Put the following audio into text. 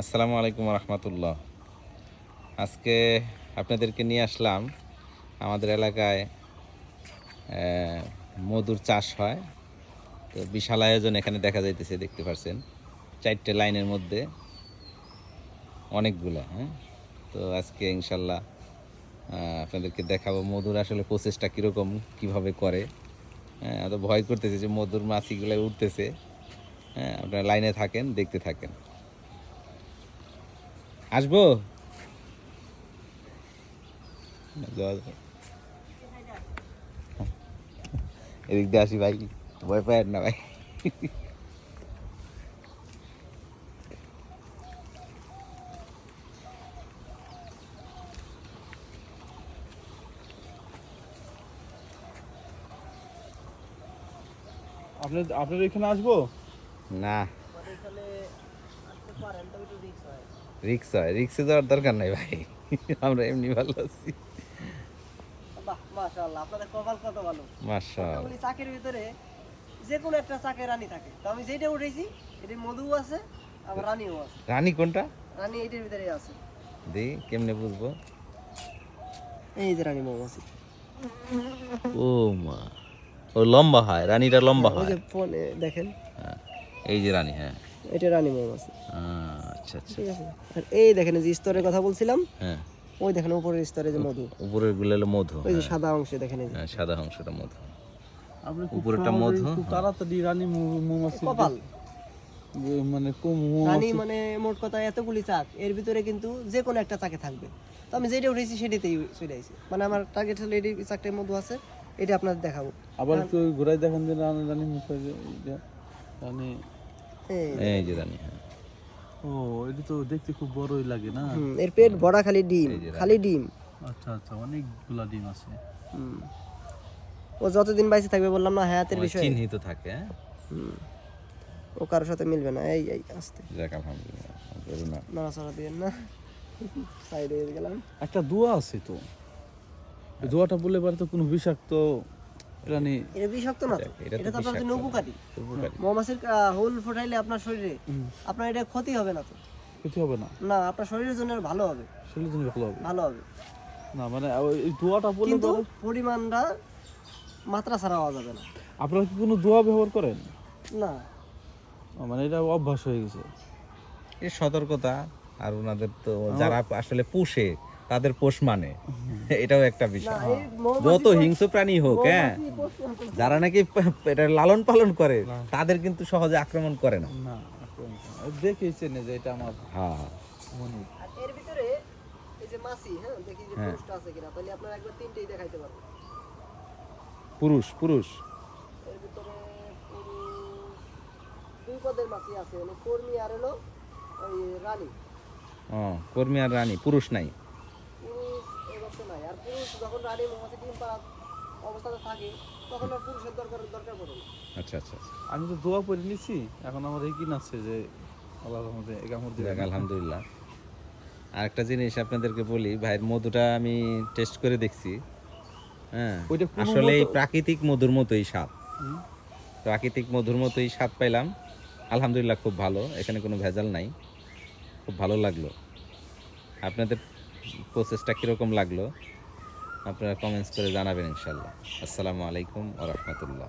আসসালামু আলাইকুম রহমতুল্লাহ। আজকে আপনাদেরকে নিয়ে আসলাম আমাদের এলাকায় মধুর চাষ হয়। তো বিশাল আয়োজন এখানে দেখা যাইতেছে, দেখতে পাচ্ছেন চারটে লাইনের মধ্যে অনেকগুলো হ্যাঁ? তো আজকে ইনশাল্লাহ আপনাদেরকে দেখাবো মধুর আসলে প্রসেসটা কীরকম, কীভাবে করে। হ্যাঁ এত ভয় করতেছে যে মধুর মাছিগুলো উঠতেছে। হ্যাঁ আপনারা লাইনে থাকেন, দেখতে থাকেন। আসব? এদিক দিয়ে আসি ভাই ভয় পায় না ভাই। আপনার আপনার এখানে আসব? না। রিক্স হয় রিক্সে যাওয়ার দরকার নাই ভাই। আমরা এমনি ভালো আছি। মাশাআল্লাহ আপনাদের কপাল কত ভালো? চাকের ভিতরে যে কোনো একটা চাকে রানী থাকে। তো আমি যেটা উঠেছি এটা মধু আছে আবার রানীও আছে। রানী কোনটা? রানী এটার ভিতরে আছে। দি কেমনে বুঝব? এই যে রানী মৌমাছি ও মা ও লম্বা হয় রানীটা লম্বা হয়। ফোনে দেখেন। হ্যাঁ এই যে রানী হ্যাঁ। এটা রানী মৌমাছি আচ্ছা আচ্ছা। ঠিক আছে? আর এই দেখেন যে স্তরের কথা বলছিলাম হ্যাঁ। ওই দেখেন উপরের স্তরে যে মধু। উপরেরগুলো হলো মধু ওই যে হ্যাঁ। সাদা অংশে দেখেন এই হ্যাঁ, সাদা অংশটা মধু। উপরেরটা মধু, হ্যাঁ। তাড়াতাড়ি রানী মৌমাছি কপাল। মানে কম রানী মানে মোট কথা এতগুলি চাক এর ভিতরে কিন্তু যে কোনো একটা চাকে থাকবে। তো আমি যেটা উঠেছি সেটাতেই চলে আসি মানে আমার টার্গেট হলো এই চাকটার মধু আছে এটা আপনাদের দেখাবো। আবার একটু ঘুরাই দেখেন যে রানী রানী মুখে যে- যে রানী এই এই যে রানী হ্যাঁ। ও এটা তো দেখতে খুব বড়ই লাগে না? হুম, এর পেট ভরা খালি ডিম। খালি ডিম। আচ্ছা আচ্ছা অনেকগুলা ডিম আছে। হুম। ও যতদিন বাইসে থাকবে বললাম না হায়াতের বিষয়। চিহ্নিত থাকে হ্যাঁ। হুম। ও কারোর সাথে মিলবে না এই এই আস্তে। যাক আলহামদুলিল্লাহ না। নড়াচড়া দিয়ে না। সাইডে গেলাম। একটা দোয়া আছে তো। এই দোয়াটা বললে পারে তো কোনো বিষাক্ত প্রাণী। এটা বিষাক্ত না তো? এটা তো আপনার জন্য উপকারী। মৌমাছির হুল ফোটাইলে আপনার শরীরে আপনার এটা ক্ষতি হবে না তো? কিছু হবে না? না আপনার শরীরের জন্য ভালো হবে। শরীরের জন্য ভালো হবে? ভালো হবে। না মানে ওই- দোয়াটা কিন্তু পরিমাণটা মাত্রা ছাড়া হওয়া যাবে না। আপনারা কি কোনো দোয়া ব্যবহার করেন? না। মানে এটা অভ্যাস হয়ে গেছে। এই সতর্কতা আর ওনাদের তো যারা আসলে পুষে তাদের পোষ মানে। এটাও একটা বিষয়। যত হিংস্র প্রাণী হোক হ্যাঁ। যারা নাকি এটা লালন পালন করে তাদের কিন্তু সহজে আক্রমণ করে না। না আক্রমণ করে না। দেখেই চেনে যে এটা আমার হ্যাঁ। আর এর ভিতরে এই যে মাছি হ্যাঁ দেখি যে হ্যাঁ। পুরুষটা আছে কিনা। তাহলে আপনারা একবার তিনটেই দেখাইতে পারবেন। পুরুষ পুরুষ। এর ভিতরে দুই পদের মাছি আছে। মানে কর্মী আর হলো ওই রানী। ও কর্মী আর রানী পুরুষ নাই পুরুষ এই বছর নাই আর পুরুষ যখন রানী মৌমাছি ডিম পাড়া অবস্থাতে থাকে তখন আর পুরুষের দরকার দরকার পড়ে না। আচ্ছা আচ্ছা আচ্ছা। আমি তো দোয়া পরে নিছি এখন আমার এই কিন আছে যে আল্লাহ রহমতে এই কামড় দিবে আলহামদুলিল্লাহ। আর একটা জিনিস আপনাদেরকে বলি ভাইয়ের মধুটা আমি টেস্ট করে দেখছি। হ্যাঁ ওইটা আসলে এই প্রাকৃতিক মধুর মতোই স্বাদ। হুম। প্রাকৃতিক মধুর মতোই স্বাদ পাইলাম। আলহামদুলিল্লাহ খুব ভালো এখানে কোনো ভেজাল নাই। খুব ভালো লাগল। আপনাদের প্রসেসটা কীরকম লাগল? আপনারা কমেন্টস করে জানাবেন ইনশাল্লাহ আসসালামু আলাইকুম আ রহমতুল্লাহ।